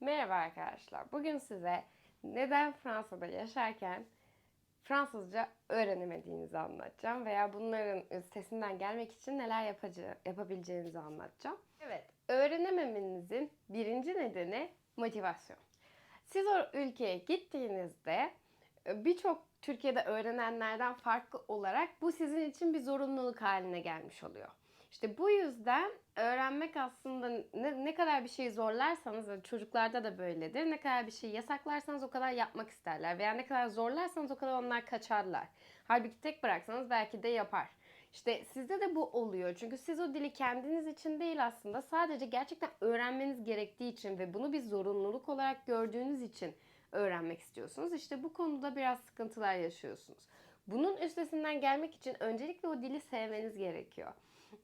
Merhaba arkadaşlar. Bugün size neden Fransa'da yaşarken Fransızca öğrenemediğinizi anlatacağım veya bunların üstesinden gelmek için neler yapabileceğinizi anlatacağım. Evet, öğrenememenizin birinci nedeni motivasyon. Siz o ülkeye gittiğinizde e, birçok Türkiye'de öğrenenlerden farklı olarak bu sizin için bir zorunluluk haline gelmiş oluyor. İşte bu yüzden öğrenmek aslında ne, ne kadar bir şeyi zorlarsanız ve çocuklarda da böyledir. Ne kadar bir şeyi yasaklarsanız o kadar yapmak isterler veya ne kadar zorlarsanız o kadar onlar kaçarlar. Halbuki tek bıraksanız belki de yapar. İşte sizde de bu oluyor. Çünkü siz o dili kendiniz için değil aslında sadece gerçekten öğrenmeniz gerektiği için ve bunu bir zorunluluk olarak gördüğünüz için öğrenmek istiyorsunuz. İşte bu konuda biraz sıkıntılar yaşıyorsunuz. Bunun üstesinden gelmek için öncelikle o dili sevmeniz gerekiyor.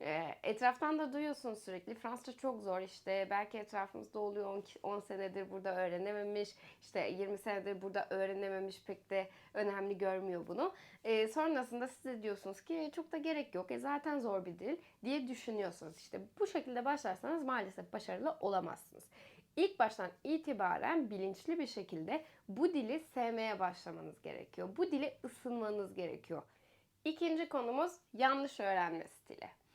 E, etraftan da duyuyorsunuz sürekli Fransızca çok zor işte belki etrafımızda oluyor 10, 10 senedir burada öğrenememiş işte 20 senedir burada öğrenememiş pek de önemli görmüyor bunu. E, sonrasında siz de diyorsunuz ki çok da gerek yok e, zaten zor bir dil diye düşünüyorsunuz. İşte bu şekilde başlarsanız maalesef başarılı olamazsınız. İlk baştan itibaren bilinçli bir şekilde bu dili sevmeye başlamanız gerekiyor. Bu dili ısınmanız gerekiyor. İkinci konumuz yanlış öğrenme stili.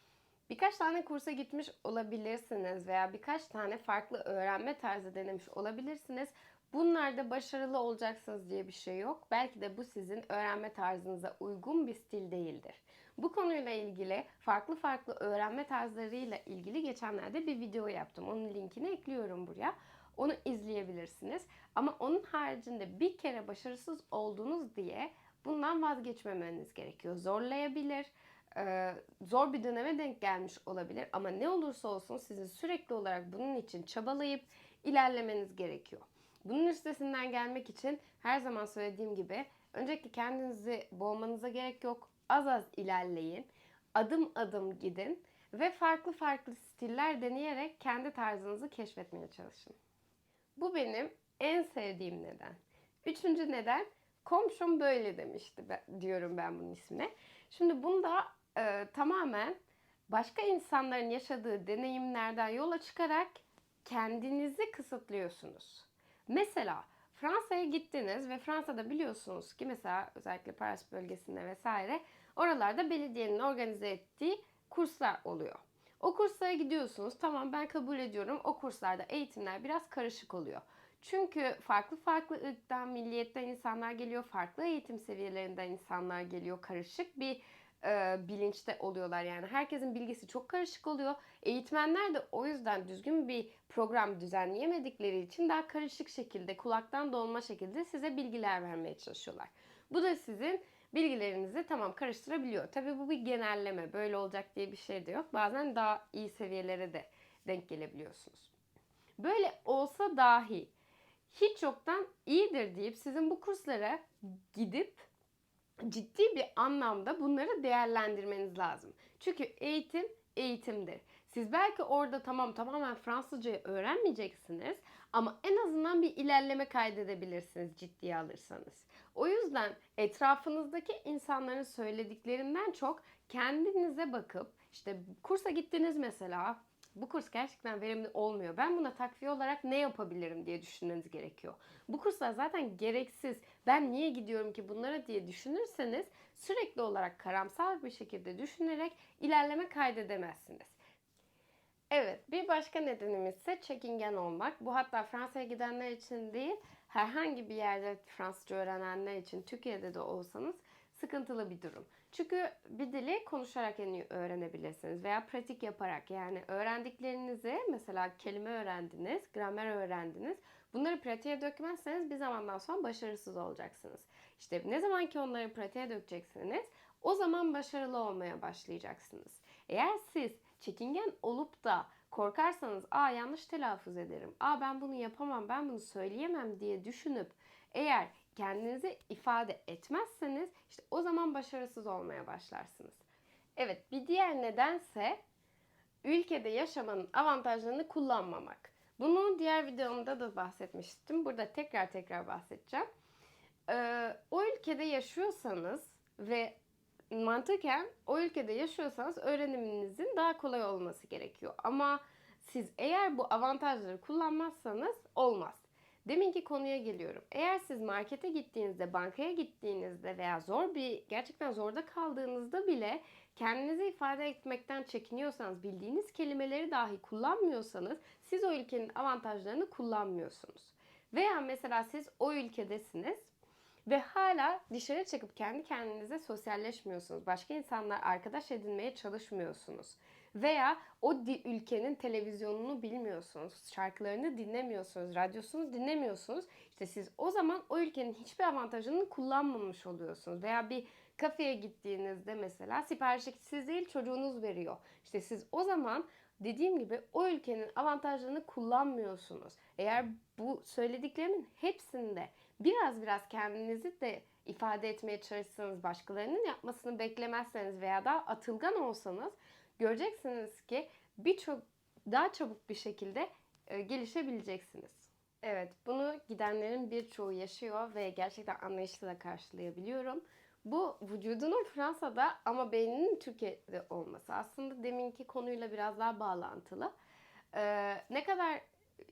Birkaç tane kursa gitmiş olabilirsiniz veya birkaç tane farklı öğrenme tarzı denemiş olabilirsiniz. Bunlarda başarılı olacaksınız diye bir şey yok. Belki de bu sizin öğrenme tarzınıza uygun bir stil değildir. Bu konuyla ilgili farklı farklı öğrenme tarzlarıyla ilgili geçenlerde bir video yaptım. Onun linkini ekliyorum buraya. Onu izleyebilirsiniz. Ama onun haricinde bir kere başarısız oldunuz diye bundan vazgeçmemeniz gerekiyor. Zorlayabilir, e, zor bir döneme denk gelmiş olabilir ama ne olursa olsun sizin sürekli olarak bunun için çabalayıp ilerlemeniz gerekiyor. Bunun üstesinden gelmek için her zaman söylediğim gibi öncelikle kendinizi boğmanıza gerek yok. Az az ilerleyin. Adım adım gidin ve farklı farklı stiller deneyerek kendi tarzınızı keşfetmeye çalışın. Bu benim en sevdiğim neden. Üçüncü neden komşum böyle demişti diyorum ben bunun ismine. Şimdi bunda e, tamamen başka insanların yaşadığı deneyimlerden yola çıkarak kendinizi kısıtlıyorsunuz. Mesela Fransa'ya gittiniz ve Fransa'da biliyorsunuz ki mesela özellikle Paris bölgesinde vesaire oralarda belediyenin organize ettiği kurslar oluyor. O kurslara gidiyorsunuz. Tamam ben kabul ediyorum. O kurslarda eğitimler biraz karışık oluyor. Çünkü farklı farklı ırktan, milliyetten insanlar geliyor. Farklı eğitim seviyelerinden insanlar geliyor. Karışık bir e, bilinçte oluyorlar yani. Herkesin bilgisi çok karışık oluyor. Eğitmenler de o yüzden düzgün bir program düzenleyemedikleri için daha karışık şekilde, kulaktan dolma şekilde size bilgiler vermeye çalışıyorlar. Bu da sizin bilgilerinizi tamam karıştırabiliyor. Tabii bu bir genelleme. Böyle olacak diye bir şey de yok. Bazen daha iyi seviyelere de denk gelebiliyorsunuz. Böyle olsa dahi hiç yoktan iyidir deyip sizin bu kurslara gidip ciddi bir anlamda bunları değerlendirmeniz lazım. Çünkü eğitim eğitimdir. Siz belki orada tamam tamamen Fransızcayı öğrenmeyeceksiniz ama en azından bir ilerleme kaydedebilirsiniz ciddiye alırsanız. O yüzden etrafınızdaki insanların söylediklerinden çok kendinize bakıp işte kursa gittiniz mesela bu kurs gerçekten verimli olmuyor. Ben buna takviye olarak ne yapabilirim diye düşünmeniz gerekiyor. Bu kurslar zaten gereksiz. Ben niye gidiyorum ki bunlara diye düşünürseniz sürekli olarak karamsar bir şekilde düşünerek ilerleme kaydedemezsiniz. Evet, bir başka nedenimiz ise çekingen olmak. Bu hatta Fransa'ya gidenler için değil, herhangi bir yerde Fransızca öğrenenler için Türkiye'de de olsanız sıkıntılı bir durum. Çünkü bir dili konuşarak öğrenebilirsiniz veya pratik yaparak yani öğrendiklerinizi mesela kelime öğrendiniz, gramer öğrendiniz. Bunları pratiğe dökmezseniz bir zamandan sonra başarısız olacaksınız. İşte ne zaman ki onları pratiğe dökeceksiniz o zaman başarılı olmaya başlayacaksınız. Eğer siz çekingen olup da korkarsanız aa yanlış telaffuz ederim, aa ben bunu yapamam, ben bunu söyleyemem diye düşünüp eğer kendinizi ifade etmezseniz işte o zaman başarısız olmaya başlarsınız. Evet bir diğer nedense ülkede yaşamanın avantajlarını kullanmamak. Bunu diğer videomda da bahsetmiştim. Burada tekrar tekrar bahsedeceğim. Ee, o ülkede yaşıyorsanız ve mantıken o ülkede yaşıyorsanız öğreniminizin daha kolay olması gerekiyor. Ama siz eğer bu avantajları kullanmazsanız olmaz. Deminki konuya geliyorum. Eğer siz markete gittiğinizde, bankaya gittiğinizde veya zor bir, gerçekten zorda kaldığınızda bile kendinizi ifade etmekten çekiniyorsanız, bildiğiniz kelimeleri dahi kullanmıyorsanız siz o ülkenin avantajlarını kullanmıyorsunuz. Veya mesela siz o ülkedesiniz ve hala dışarı çıkıp kendi kendinize sosyalleşmiyorsunuz. Başka insanlar arkadaş edinmeye çalışmıyorsunuz. Veya o ülkenin televizyonunu bilmiyorsunuz, şarkılarını dinlemiyorsunuz, radyosunu dinlemiyorsunuz. İşte siz o zaman o ülkenin hiçbir avantajını kullanmamış oluyorsunuz. Veya bir kafeye gittiğinizde mesela siparişi siz değil çocuğunuz veriyor. İşte siz o zaman dediğim gibi o ülkenin avantajlarını kullanmıyorsunuz. Eğer bu söylediklerimin hepsinde biraz biraz kendinizi de ifade etmeye çalışsanız, başkalarının yapmasını beklemezseniz veya daha atılgan olsanız göreceksiniz ki birçok daha çabuk bir şekilde e, gelişebileceksiniz. Evet, bunu gidenlerin birçoğu yaşıyor ve gerçekten anlayışla da karşılayabiliyorum. Bu vücudunun Fransa'da ama beyninin Türkiye'de olması aslında deminki konuyla biraz daha bağlantılı. Ee, ne kadar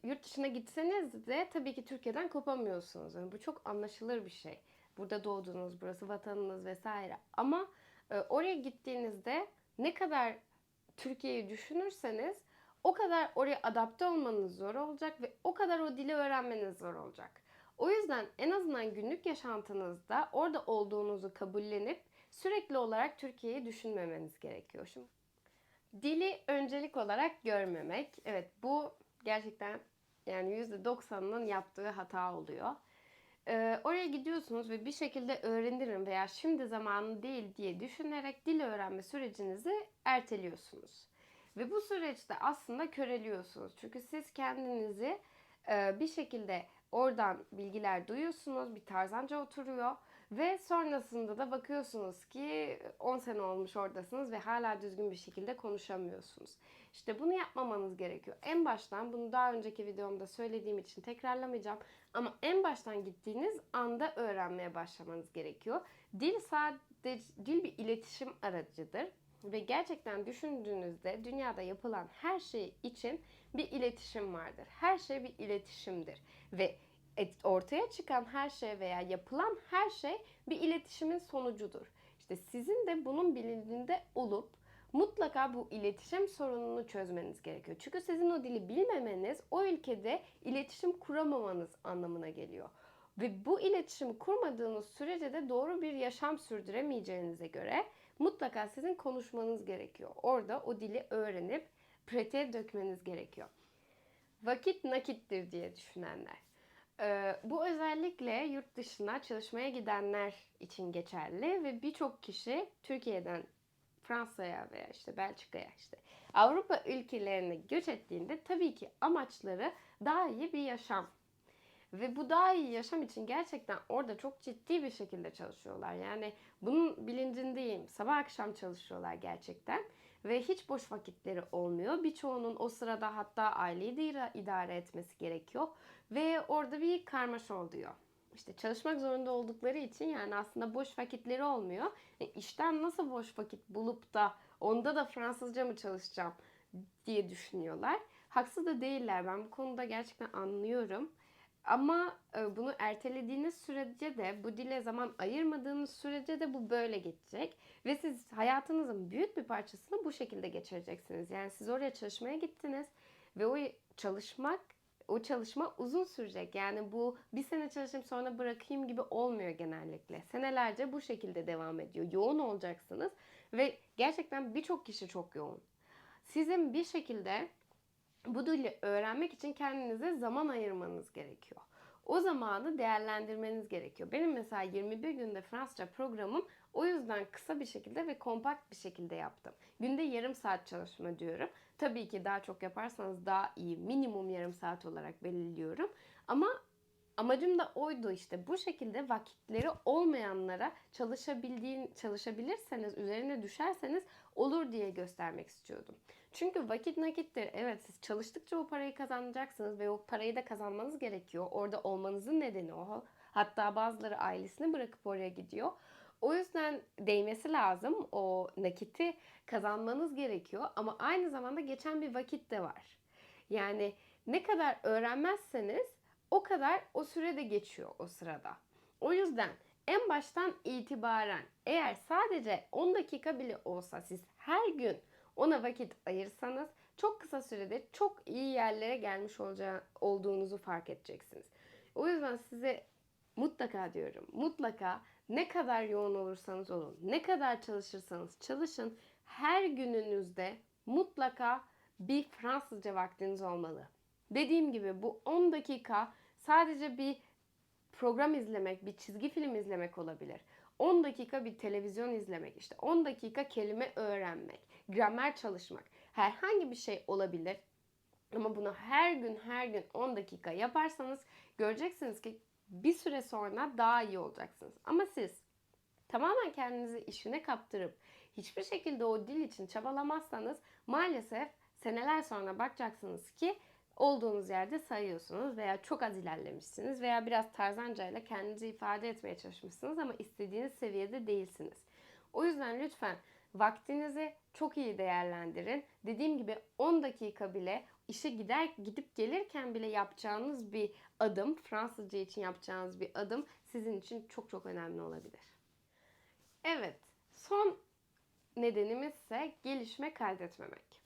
yurt dışına gitseniz de tabii ki Türkiye'den kopamıyorsunuz. Yani bu çok anlaşılır bir şey. Burada doğdunuz, burası vatanınız vesaire. Ama e, oraya gittiğinizde ne kadar Türkiye'yi düşünürseniz o kadar oraya adapte olmanız zor olacak ve o kadar o dili öğrenmeniz zor olacak. O yüzden en azından günlük yaşantınızda orada olduğunuzu kabullenip sürekli olarak Türkiye'yi düşünmemeniz gerekiyor. Şimdi dili öncelik olarak görmemek. Evet bu gerçekten yani %90'ının yaptığı hata oluyor. Oraya gidiyorsunuz ve bir şekilde öğrenirim veya şimdi zamanı değil diye düşünerek dil öğrenme sürecinizi erteliyorsunuz. Ve bu süreçte aslında köreliyorsunuz. Çünkü siz kendinizi bir şekilde oradan bilgiler duyuyorsunuz, bir tarzanca oturuyor ve sonrasında da bakıyorsunuz ki 10 sene olmuş oradasınız ve hala düzgün bir şekilde konuşamıyorsunuz. İşte bunu yapmamanız gerekiyor. En baştan bunu daha önceki videomda söylediğim için tekrarlamayacağım ama en baştan gittiğiniz anda öğrenmeye başlamanız gerekiyor. Dil sadece dil bir iletişim aracıdır ve gerçekten düşündüğünüzde dünyada yapılan her şey için bir iletişim vardır. Her şey bir iletişimdir ve ortaya çıkan her şey veya yapılan her şey bir iletişimin sonucudur. İşte sizin de bunun bilincinde olup mutlaka bu iletişim sorununu çözmeniz gerekiyor. Çünkü sizin o dili bilmemeniz o ülkede iletişim kuramamanız anlamına geliyor. Ve bu iletişimi kurmadığınız sürece de doğru bir yaşam sürdüremeyeceğinize göre mutlaka sizin konuşmanız gerekiyor. Orada o dili öğrenip pratiğe dökmeniz gerekiyor. Vakit nakittir diye düşünenler. Bu özellikle yurt dışına çalışmaya gidenler için geçerli ve birçok kişi Türkiye'den Fransa'ya veya işte Belçika'ya işte Avrupa ülkelerine göç ettiğinde tabii ki amaçları daha iyi bir yaşam. Ve bu daha iyi yaşam için gerçekten orada çok ciddi bir şekilde çalışıyorlar. Yani bunun bilincindeyim. Sabah akşam çalışıyorlar gerçekten. Ve hiç boş vakitleri olmuyor. Birçoğunun o sırada hatta aileyi de idare etmesi gerekiyor. Ve orada bir karmaşa oluyor. İşte çalışmak zorunda oldukları için yani aslında boş vakitleri olmuyor. E işten nasıl boş vakit bulup da onda da Fransızca mı çalışacağım diye düşünüyorlar. Haksız da değiller. Ben bu konuda gerçekten anlıyorum. Ama e, bunu ertelediğiniz sürece de bu dile zaman ayırmadığınız sürece de bu böyle geçecek. Ve siz hayatınızın büyük bir parçasını bu şekilde geçireceksiniz. Yani siz oraya çalışmaya gittiniz ve o çalışmak o çalışma uzun sürecek. Yani bu bir sene çalışayım sonra bırakayım gibi olmuyor genellikle. Senelerce bu şekilde devam ediyor. Yoğun olacaksınız ve gerçekten birçok kişi çok yoğun. Sizin bir şekilde bu dili öğrenmek için kendinize zaman ayırmanız gerekiyor. O zamanı değerlendirmeniz gerekiyor. Benim mesela 21 günde Fransızca programım o yüzden kısa bir şekilde ve kompakt bir şekilde yaptım. Günde yarım saat çalışma diyorum. Tabii ki daha çok yaparsanız daha iyi. Minimum yarım saat olarak belirliyorum. Ama amacım da oydu işte. Bu şekilde vakitleri olmayanlara çalışabildiğin çalışabilirseniz, üzerine düşerseniz olur diye göstermek istiyordum. Çünkü vakit nakittir. Evet siz çalıştıkça o parayı kazanacaksınız ve o parayı da kazanmanız gerekiyor. Orada olmanızın nedeni o. Hatta bazıları ailesini bırakıp oraya gidiyor. O yüzden değmesi lazım. O nakiti kazanmanız gerekiyor ama aynı zamanda geçen bir vakit de var. Yani ne kadar öğrenmezseniz o kadar o sürede geçiyor o sırada. O yüzden en baştan itibaren eğer sadece 10 dakika bile olsa siz her gün ona vakit ayırsanız çok kısa sürede çok iyi yerlere gelmiş olacağı, olduğunuzu fark edeceksiniz. O yüzden size mutlaka diyorum, mutlaka ne kadar yoğun olursanız olun, ne kadar çalışırsanız çalışın, her gününüzde mutlaka bir Fransızca vaktiniz olmalı. Dediğim gibi bu 10 dakika sadece bir program izlemek, bir çizgi film izlemek olabilir. 10 dakika bir televizyon izlemek, işte 10 dakika kelime öğrenmek, gramer çalışmak. Herhangi bir şey olabilir. Ama bunu her gün her gün 10 dakika yaparsanız göreceksiniz ki bir süre sonra daha iyi olacaksınız. Ama siz tamamen kendinizi işine kaptırıp hiçbir şekilde o dil için çabalamazsanız maalesef seneler sonra bakacaksınız ki olduğunuz yerde sayıyorsunuz veya çok az ilerlemişsiniz veya biraz tarzanca ile kendinizi ifade etmeye çalışmışsınız ama istediğiniz seviyede değilsiniz. O yüzden lütfen vaktinizi çok iyi değerlendirin. Dediğim gibi 10 dakika bile işe gider gidip gelirken bile yapacağınız bir adım, Fransızca için yapacağınız bir adım sizin için çok çok önemli olabilir. Evet, son nedenimiz ise gelişme kaydetmemek.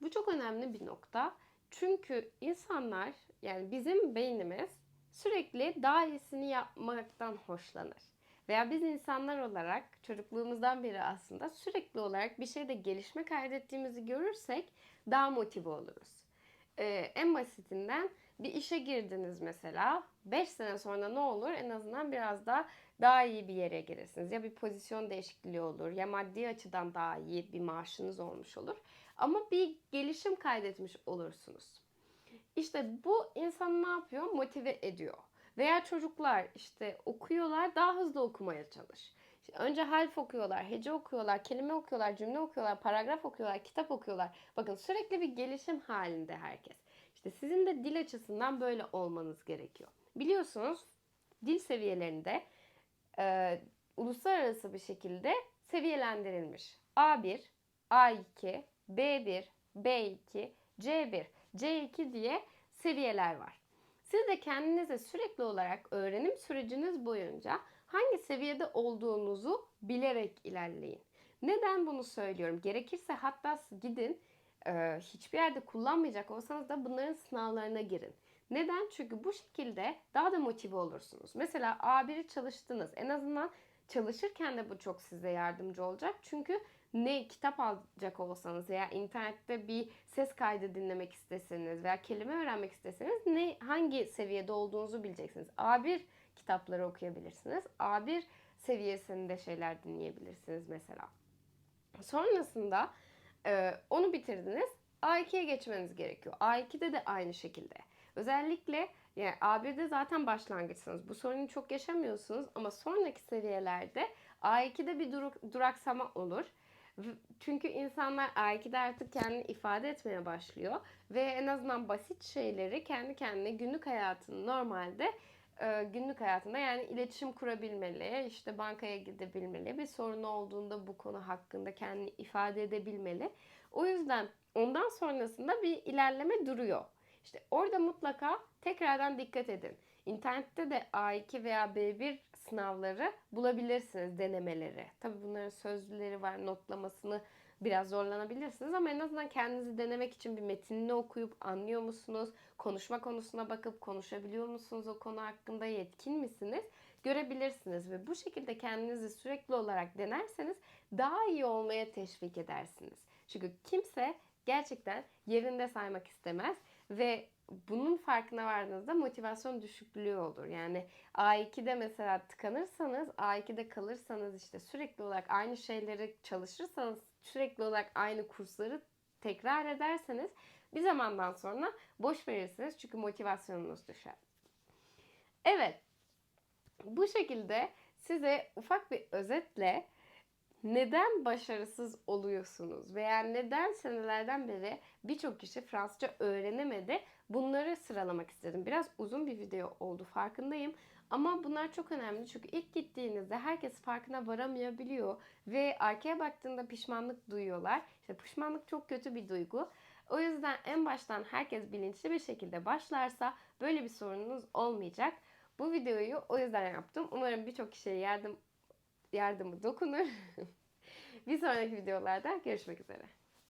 Bu çok önemli bir nokta. Çünkü insanlar yani bizim beynimiz sürekli daha iyisini yapmaktan hoşlanır. Veya biz insanlar olarak çocukluğumuzdan beri aslında sürekli olarak bir şeyde gelişme kaydettiğimizi görürsek daha motive oluruz. Ee, en basitinden bir işe girdiniz mesela 5 sene sonra ne olur? En azından biraz daha daha iyi bir yere gelirsiniz. Ya bir pozisyon değişikliği olur ya maddi açıdan daha iyi bir maaşınız olmuş olur. Ama bir gelişim kaydetmiş olursunuz. İşte bu insanı ne yapıyor? Motive ediyor. Veya çocuklar işte okuyorlar daha hızlı okumaya çalış. İşte önce harf okuyorlar, hece okuyorlar, kelime okuyorlar, cümle okuyorlar, paragraf okuyorlar, kitap okuyorlar. Bakın sürekli bir gelişim halinde herkes. İşte sizin de dil açısından böyle olmanız gerekiyor. Biliyorsunuz dil seviyelerinde e, uluslararası bir şekilde seviyelendirilmiş. A1, A2, B1, B2, C1, C2 diye seviyeler var. Siz de kendinize sürekli olarak öğrenim süreciniz boyunca hangi seviyede olduğunuzu bilerek ilerleyin. Neden bunu söylüyorum? Gerekirse hatta gidin e, hiçbir yerde kullanmayacak olsanız da bunların sınavlarına girin. Neden? Çünkü bu şekilde daha da motive olursunuz. Mesela A1'i çalıştınız. En azından çalışırken de bu çok size yardımcı olacak. Çünkü ne kitap alacak olsanız veya internette bir ses kaydı dinlemek isteseniz veya kelime öğrenmek isteseniz ne hangi seviyede olduğunuzu bileceksiniz. A1 kitapları okuyabilirsiniz. A1 seviyesinde şeyler dinleyebilirsiniz mesela. Sonrasında onu bitirdiniz. A2'ye geçmeniz gerekiyor. A2'de de aynı şekilde. Özellikle yani A1'de zaten başlangıçsınız. Bu sorunu çok yaşamıyorsunuz ama sonraki seviyelerde A2'de bir durak, duraksama olur. Çünkü insanlar A2'de artık kendini ifade etmeye başlıyor ve en azından basit şeyleri kendi kendine günlük hayatını normalde e, günlük hayatında yani iletişim kurabilmeli, işte bankaya gidebilmeli, bir sorun olduğunda bu konu hakkında kendini ifade edebilmeli. O yüzden ondan sonrasında bir ilerleme duruyor. İşte orada mutlaka tekrardan dikkat edin. İnternette de A2 veya B1 sınavları bulabilirsiniz, denemeleri. Tabii bunların sözlüleri var, notlamasını biraz zorlanabilirsiniz ama en azından kendinizi denemek için bir metinini okuyup anlıyor musunuz? Konuşma konusuna bakıp konuşabiliyor musunuz? O konu hakkında yetkin misiniz? Görebilirsiniz ve bu şekilde kendinizi sürekli olarak denerseniz daha iyi olmaya teşvik edersiniz. Çünkü kimse gerçekten yerinde saymak istemez ve bunun farkına vardığınızda motivasyon düşüklüğü olur. Yani A2'de mesela tıkanırsanız, A2'de kalırsanız işte sürekli olarak aynı şeyleri çalışırsanız, sürekli olarak aynı kursları tekrar ederseniz bir zamandan sonra boş verirsiniz çünkü motivasyonunuz düşer. Evet. Bu şekilde size ufak bir özetle neden başarısız oluyorsunuz veya neden senelerden beri birçok kişi Fransızca öğrenemedi bunları sıralamak istedim. Biraz uzun bir video oldu farkındayım ama bunlar çok önemli çünkü ilk gittiğinizde herkes farkına varamayabiliyor ve arkaya baktığında pişmanlık duyuyorlar. İşte pişmanlık çok kötü bir duygu. O yüzden en baştan herkes bilinçli bir şekilde başlarsa böyle bir sorununuz olmayacak. Bu videoyu o yüzden yaptım. Umarım birçok kişiye yardım yardımı dokunur. bir sonraki videolarda görüşmek üzere.